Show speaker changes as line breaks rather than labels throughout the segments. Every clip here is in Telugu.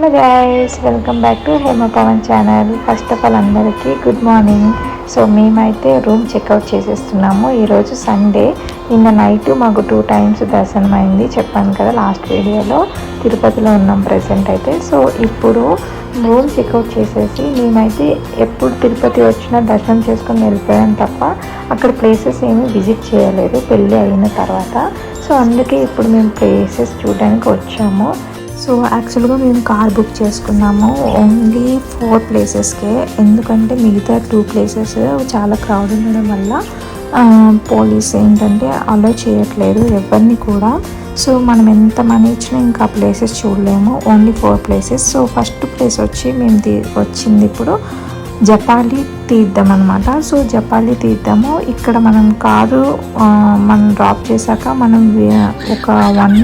Hello guys welcome back to Hema Pavan channel first of all అందరికీ గుడ్ మార్నింగ్ సో మేమైతే రూమ్ చెక్అవుట్ చేసేస్తున్నాము. ఈరోజు సండే నిన్న నైట్ మాకు టూ టైమ్స్ దర్శనం అయింది. చెప్పాను కదా లాస్ట్ వీడియోలో తిరుపతిలో ఉన్నాం ప్రజెంట్ అయితే. సో ఇప్పుడు రూమ్ చెక్అవుట్ చేసేసి మేమైతే ఎప్పుడు తిరుపతి వచ్చినా దర్శనం చేసుకొని వెళ్ళిపోయాం తప్ప అక్కడ ప్లేసెస్ ఏమీ విజిట్ చేయలేదు. పెళ్ళి అయిన తర్వాత. సో అందుకే ఇప్పుడు మేము ప్లేసెస్ చూడడానికి వచ్చాము. సో యాక్చువల్గా మేము కార్ బుక్ చేసుకున్నాము ఓన్లీ ఫోర్ ప్లేసెస్కే. ఎందుకంటే మిగతా టూ ప్లేసెస్ చాలా క్రౌడ్ ఉండడం వల్ల పోలీస్ ఏంటంటే అలో చేయట్లేదు ఎవరిని కూడా. సో మనం ఎంత మనీ ఇచ్చినా ఇంకా ఆ ప్లేసెస్ చూడలేము only four places. So first place వచ్చి మేము తీ- వచ్చింది ఇప్పుడు జపాలి తీర్థం అనమాట సో జపాలి తీర్థము ఇక్కడ మనం కారు మనం డ్రాప్ చేశాక మనం ఒక వన్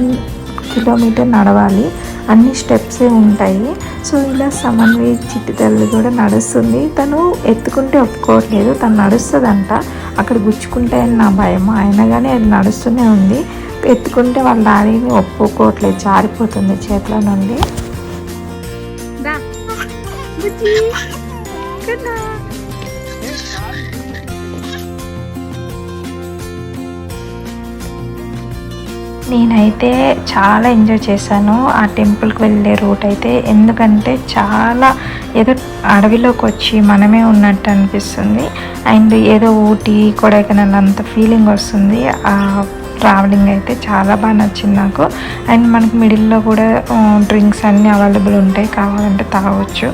కిలోమీటర్ నడవాలి. అన్ని స్టెప్సే ఉంటాయి. సో ఇలా సమన్వయ చిట్టి తల్లి కూడా నడుస్తుంది. తను ఎత్తుకుంటే ఒప్పుకోవట్లేదు. తను నడుస్తుందంట. అక్కడ గుచ్చుకుంటే అని నా భయం అయినా కానీ అది నడుస్తూనే ఉంది. ఎత్తుకుంటే వాళ్ళ డాడీని ఒప్పుకోవట్లేదు. జారిపోతుంది చేతిలో నుండి. నేనైతే చాలా ఎంజాయ్ చేశాను. ఆ టెంపుల్కి వెళ్ళే రూట్ అయితే ఎందుకంటే చాలా ఏదో అడవిలోకి వచ్చి మనమే ఉన్నట్టు అనిపిస్తుంది. అండ్ ఏదో ఊటీ కొడైకెనాల్ అంత ఫీలింగ్ వస్తుంది. ఆ ట్రావెలింగ్ అయితే చాలా బాగా నచ్చింది నాకు. అండ్ మనకి మిడిల్లో కూడా డ్రింక్స్ అన్నీ అవైలబుల్ ఉంటాయి కావాలంటే తాగొచ్చు.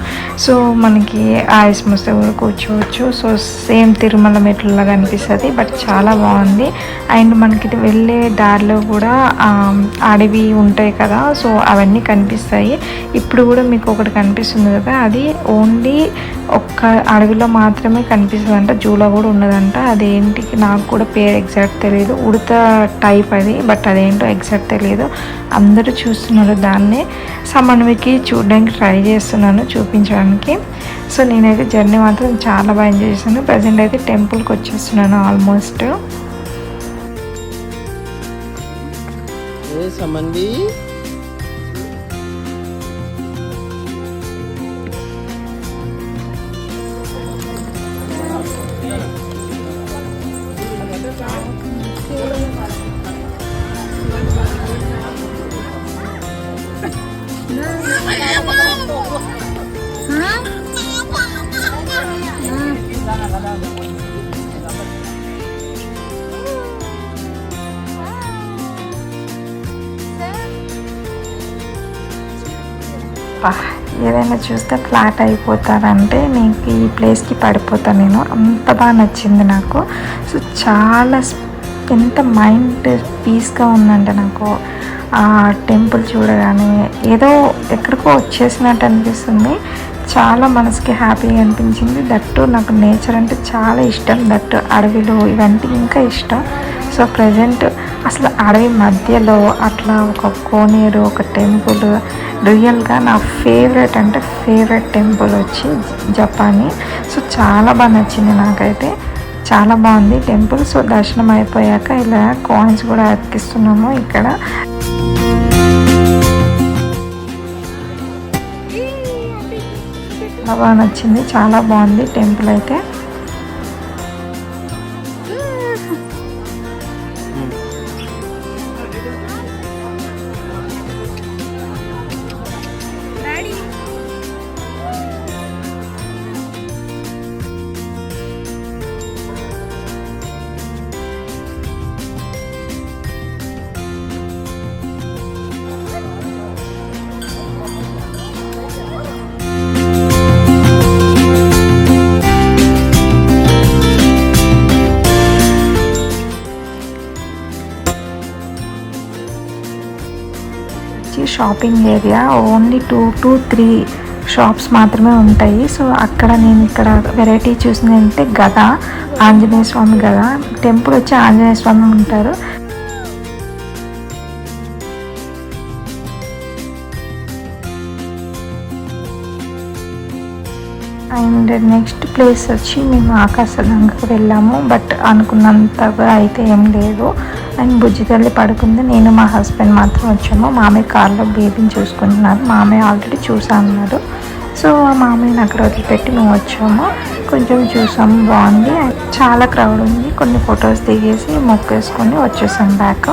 సో మనకి ఐస్ మూస్తే కూడా కూర్చోవచ్చు. సో సేమ్ తిరుమల మెట్లులాగా అనిపిస్తుంది బట్ చాలా బాగుంది. అండ్ మనకి వెళ్ళే దారిలో కూడా అడవి ఉంటాయి కదా సో అవన్నీ కనిపిస్తాయి. ఇప్పుడు కూడా మీకు ఒకటి కనిపిస్తుంది కదా అది ఓన్లీ ఒక్క అడవిలో మాత్రమే కనిపిస్తుంది అంట జూలో కూడా ఉన్నదంట. అదేంటి నాకు కూడా పేరు ఎగ్జాక్ట్ తెలియదు ఉడత టైప్ అది బట్ అదేంటో ఎగ్జాక్ట్ తెలియదు అందరూ చూస్తున్నారు దాన్ని. సమన్వికి చూడడానికి ట్రై చేస్తున్నాను చూపించడానికి. సో నేనైతే జర్నీ మాత్రం చాలా బాగా ఎంజాయ్ చేశాను. ప్రజెంట్ అయితే టెంపుల్కి వచ్చేస్తున్నాను ఆల్మోస్ట్.
సమన్వి?
అబ్బా, ఏదైనా చూస్తే ఫ్లాట్ అయిపోతానంటే నీకు ఈ ప్లేస్కి పడిపోతాను నేను. అంత బాగా నచ్చింది నాకు. సో చాలా ఎంత మైండ్ పీస్గా ఉందంటే నాకు. ఆ టెంపుల్ చూడగానే ఏదో ఎక్కడికో వచ్చేసినట్టు అనిపిస్తుంది. చాలా మనసుకి హ్యాపీగా అనిపించింది. దట్టు నాకు నేచర్ అంటే చాలా ఇష్టం. దట్టు అడవిలో ఇవంటే ఇంకా ఇష్టం. సో ప్రజెంట్ అసలు అడవి మధ్యలో అట్లా ఒక కోనేరు ఒక టెంపుల్ రియల్గా నా ఫేవరెట్ అంటే ఫేవరెట్ టెంపుల్ వచ్చి జపానీ. సో చాలా బాగా నచ్చింది నాకైతే. చాలా బాగుంది టెంపుల్. సో దర్శనం అయిపోయాక ఇలా కాయిన్స్ కూడా అతికిస్తున్నాము ఇక్కడ. చాలా బాగా నచ్చింది చాలా బాగుంది టెంపుల్ అయితే. Shopping area only two to three shops మాత్రమే ఉంటాయి. సో అక్కడ నేను ఇక్కడ వెరైటీ చూసింది అంటే గద ఆంజనేయ స్వామి గద. టెంపుల్ వచ్చి ఆంజనేయ స్వామి ఉంటారు. అండ్ నెక్స్ట్ ప్లేస్ వచ్చి మేము ఆకాశగంగకు వెళ్ళాము. బట్ అనుకున్నంతగా అయితే ఏం లేదు. అండ్ బుజ్జి తల్లి పడుకుంది. నేను మా హస్బెండ్ మాత్రం వచ్చాము. మామయ్య కార్లో బేబీని చూసుకుంటున్నారు. మామయ్య ఆల్రెడీ చూసా అన్నారు సో ఆ మామయ్యని అక్కడ వదిలిపెట్టి మేము వచ్చాము. కొంచెం చూసాము బాగుంది. చాలా క్రౌడ్ ఉంది. కొన్ని ఫొటోస్ దిగేసి మొక్కేసుకొని వచ్చేసాం బ్యాక్.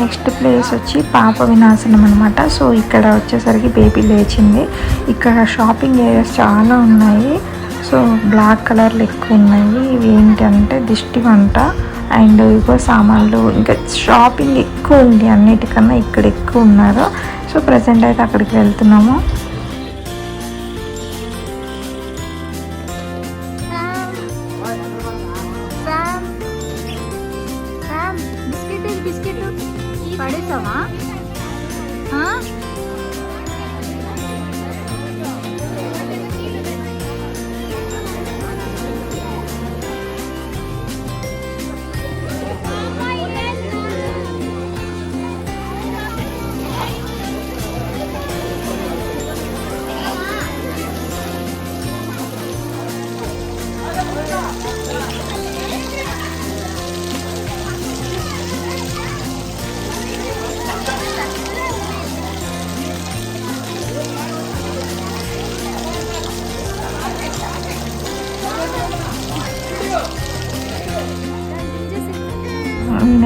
నెక్స్ట్ ప్లేస్ వచ్చి పాప వినాశనం అనమాట సో ఇక్కడ వచ్చేసరికి బేబీ లేచింది. ఇక్కడ షాపింగ్ ఏరియాస్ చాలా ఉన్నాయి. సో బ్లాక్ కలర్లు ఎక్కువ ఉన్నాయి. ఇవి ఏంటంటే దిష్టి వంట అండ్ ఇగో సామాన్లు. ఇంకా షాపింగ్ ఎక్కువ ఉంది. అన్నిటికన్నా ఇక్కడ ఎక్కువ ఉన్నారు. సో ప్రజెంట్ అయితే అక్కడికి వెళ్తున్నాము.
படைத்தவன்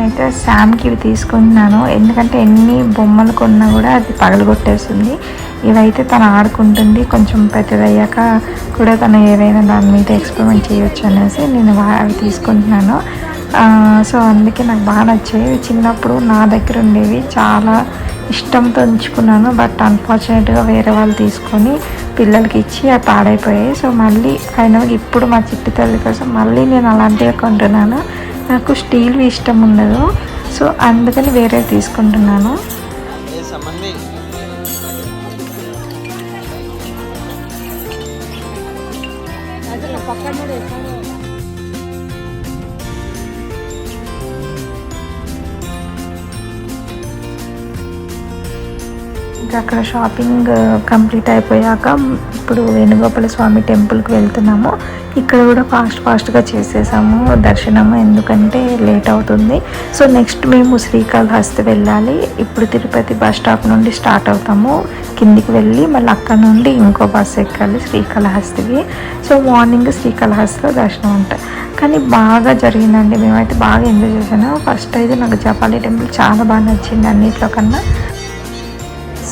నేనైతే శామ్కి ఇవి తీసుకుంటున్నాను. ఎందుకంటే ఎన్ని బొమ్మలు కొన్నా కూడా అది పగలగొట్టేస్తుంది. ఇవైతే తను ఆడుకుంటుంది. కొంచెం పెద్దదయ్యాక కూడా తను ఏదైనా దాని మీద ఎక్స్పెరిమెంట్ చేయొచ్చు అనేసి నేను అవి తీసుకుంటున్నాను. సో అందుకే నాకు బాగా నచ్చేవి. చిన్నప్పుడు నా దగ్గర ఉండేవి. చాలా ఇష్టంతో ఉంచుకున్నాను. బట్ అన్ఫార్చునేట్గా వేరే వాళ్ళు తీసుకొని పిల్లలకి ఇచ్చి అవి పాడైపోయాయి. సో మళ్ళీ అయినా ఇప్పుడు మా చిట్టి తల్లి కోసం మళ్ళీ నేను అలాంటివి కొంటున్నాను. నాకు స్టీల్ ఇష్టం ఉండదు. సో అందుకని వేరే తీసుకుంటున్నాను. ఇంకా అక్కడ షాపింగ్ కంప్లీట్ అయిపోయాక ఇప్పుడు వేణుగోపాల స్వామి టెంపుల్కి వెళ్తున్నాము. ఇక్కడ కూడా ఫాస్ట్ ఫాస్ట్గా చేసేసాము దర్శనము ఎందుకంటే లేట్ అవుతుంది. సో నెక్స్ట్ మేము శ్రీకాళహస్తి వెళ్ళాలి. ఇప్పుడు తిరుపతి బస్ స్టాప్ నుండి స్టార్ట్ అవుతాము. కిందికి వెళ్ళి మళ్ళీ అక్కడ నుండి ఇంకో బస్ ఎక్కాలి శ్రీకాళహస్తికి. సో మార్నింగ్ శ్రీకాళహస్తిలో దర్శనం ఉంటాయి కానీ బాగా జరిగిందండి. మేమైతే బాగా ఎంజాయ్ చేశాను. ఫస్ట్ అయితే నాకు జపాలి టెంపుల్ చాలా బాగా నచ్చింది అన్నిట్లో కన్నా.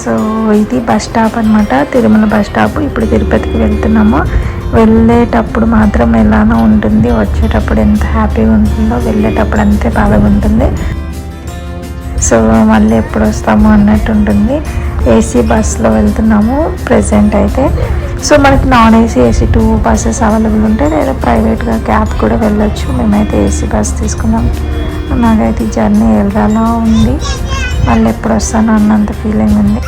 సో ఇది బస్ స్టాప్ అనమాట తిరుమల బస్ స్టాప్. ఇప్పుడు తిరుపతికి వెళ్తున్నాము. వెళ్ళేటప్పుడు మాత్రం ఎలానో ఉంటుంది. వచ్చేటప్పుడు ఎంత హ్యాపీగా ఉంటుందో వెళ్ళేటప్పుడు అంతే బాధగా ఉంటుంది. సో మళ్ళీ ఎప్పుడు వస్తాము అన్నట్టు ఉంటుంది. ఏసీ బస్సులో వెళ్తున్నాము ప్రజెంట్ అయితే. సో మనకి non AC AC two buses available ఉంటాయి లేదా ప్రైవేట్గా క్యాబ్ కూడా వెళ్ళొచ్చు. మేమైతే ఏసీ బస్ తీసుకున్నాం. నాకైతే ఈ జర్నీ వెళ్ళాలా ఉంది. మళ్ళీ ఎప్పుడు వస్తానో అన్నంత ఫీలింగ్ ఉంది.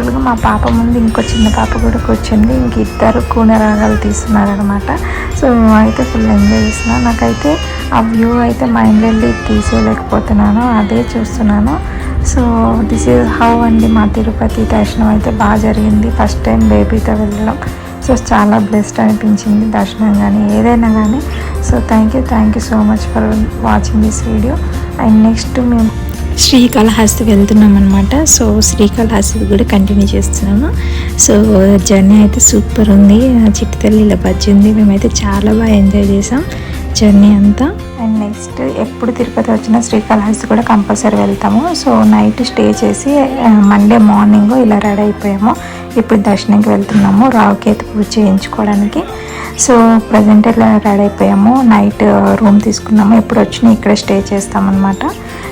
యాక్చువల్గా మా పాప ముందు ఇంకో చిన్న పాప కూడా కూర్చుంది. ఇంక ఇద్దరు కూన రాగాలు తీస్తున్నారు అనమాట సో మేమైతే ఫుల్ ఎంజాయ్ చేస్తున్నాం. నాకైతే ఆ వ్యూ అయితే మైండ్ వెళ్ళి తీసేయలేకపోతున్నాను. అదే చూస్తున్నాను. సో దిస్ ఈజ్ హౌ అండి మా తిరుపతి దర్శనం అయితే బాగా జరిగింది. ఫస్ట్ టైం బేబీతో వెళ్ళడం. సో చాలా బ్లెస్డ్ అనిపించింది దర్శనం కానీ ఏదైనా కానీ so thank you thank you so much for watching this video and next మేము శ్రీకాళహస్తి వెళ్తున్నాం అనమాట సో శ్రీకాళహస్తి కూడా కంటిన్యూ చేస్తున్నాము. సో జర్నీ అయితే సూపర్ ఉంది. చిట్టితల్లి ఇలా బజ్జింది మేమైతే చాలా బాగా ఎంజాయ్ చేసాం జర్నీ అంతా. అండ్ నెక్స్ట్ ఎప్పుడు తిరుపతి వచ్చినా శ్రీకాళహస్తి కూడా కంపల్సరీ వెళ్తాము. సో నైట్ స్టే చేసి మండే మార్నింగ్ ఇలా రెడీ అయిపోయాము. ఇప్పుడు దర్శనంకి వెళ్తున్నాము. రావుకేతు పూజ చేయించుకోవడానికి. సో ప్రజెంట్ ఇలా రెడీ అయిపోయాము. నైట్ రూమ్ తీసుకున్నాము. ఎప్పుడు వచ్చినా ఇక్కడ స్టే చేస్తామన్నమాట.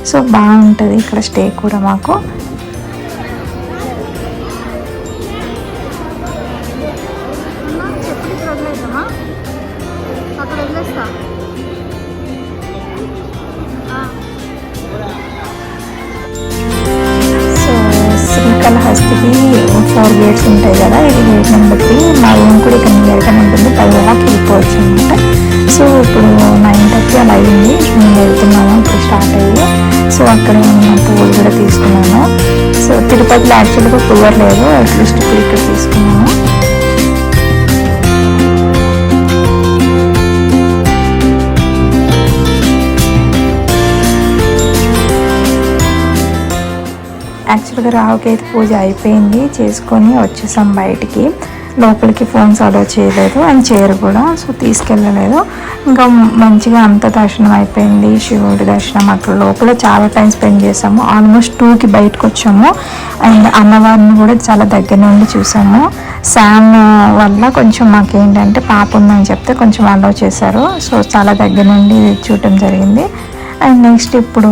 సో బాగుంటుంది ఇక్కడ స్టే కూడా మాకు.
అమ్మా అక్కడ వెళ్ళేస్తా.
సో అక్కడ నేను పువ్వులు కూడా తీసుకున్నాను. సో తిరుపతిలో యాక్చువల్గా పువ్వు లేదు అట్లీస్ట్ ఇప్పుడు ఇక్కడ తీసుకున్నాను. యాక్చువల్గా రావుకైతే పూజ అయిపోయింది చేసుకొని వచ్చేసాం బయటికి. లోపలికి ఫోన్స్ అలో చేయలేదు అండ్ చైర్ కూడా సో తీసుకెళ్ళలేదు. ఇంకా మంచిగా అంత దర్శనం అయిపోయింది. శివుడి దర్శనం అక్కడ లోపల చాలా టైం స్పెండ్ చేసాము. ఆల్మోస్ట్ టూకి బయటకు వచ్చాము అండ్ అన్నవారిని కూడా చాలా దగ్గర నుండి చూసాము. శామ్ వల్ల కొంచెం మాకేంటంటే పాప ఉందని చెప్తే కొంచెం అలో చేశారు. సో చాలా దగ్గర నుండి చూడటం జరిగింది. అండ్ నెక్స్ట్ ఇప్పుడు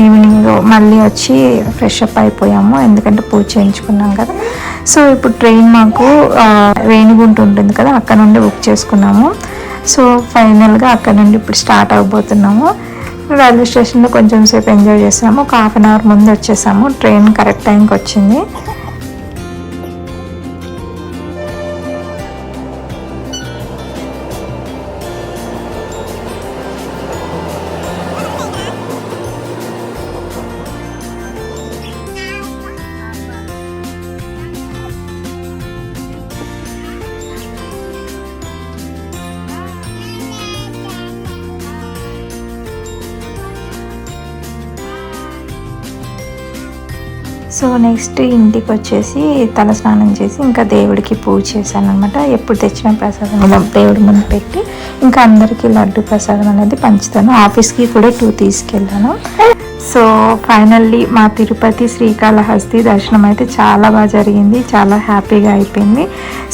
ఈవినింగ్ మళ్ళీ వచ్చి ఫ్రెష్ అప్ అయిపోయాము. ఎందుకంటే పూజ చేయించుకున్నాం కదా. సో ఇప్పుడు ట్రైన్ మాకు రేణిగుంట ఉంటుంది కదా అక్కడ నుండి బుక్ చేసుకున్నాము. సో ఫైనల్గా అక్కడ నుండి ఇప్పుడు స్టార్ట్ అవ్వబోతున్నాము రైల్వే స్టేషన్లో కొంచెం సేపు ఎంజాయ్ చేసాము. ఒక హాఫ్ అన్ అవర్ ముందు వచ్చేసాము. ట్రైన్ కరెక్ట్ టైంకి వచ్చింది. సో నెక్స్ట్ ఇంటికి వచ్చేసి తల స్నానం చేసి ఇంకా దేవుడికి పూజ చేశాను అనమాట ఎప్పుడు తెచ్చిన ప్రసాదం ఇలా దేవుడి ముందు పెట్టి ఇంకా అందరికీ లడ్డు ప్రసాదం అనేది పంచుతాను. ఆఫీస్కి కూడా టూ తీసుకెళ్ళాను. సో ఫైనల్లీ మా తిరుపతి శ్రీకాళహస్తి దర్శనం అయితే చాలా బాగా జరిగింది చాలా హ్యాపీగా అయిపోయింది.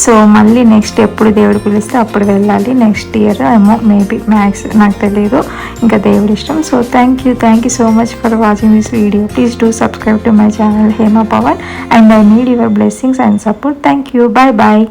సో మళ్ళీ నెక్స్ట్ ఎప్పుడు దేవుడు పిలిస్తే అప్పుడు వెళ్ళాలి. నెక్స్ట్ ఇయర్ ఏమో మేబీ మ్యాక్స్ నాకు తెలియదు ఇంకా దేవుడి ఇష్టం. So thank you thank you so much for watching this video. Please do subscribe to my channel Hema Pavan and I need your blessings and support. Thank you bye bye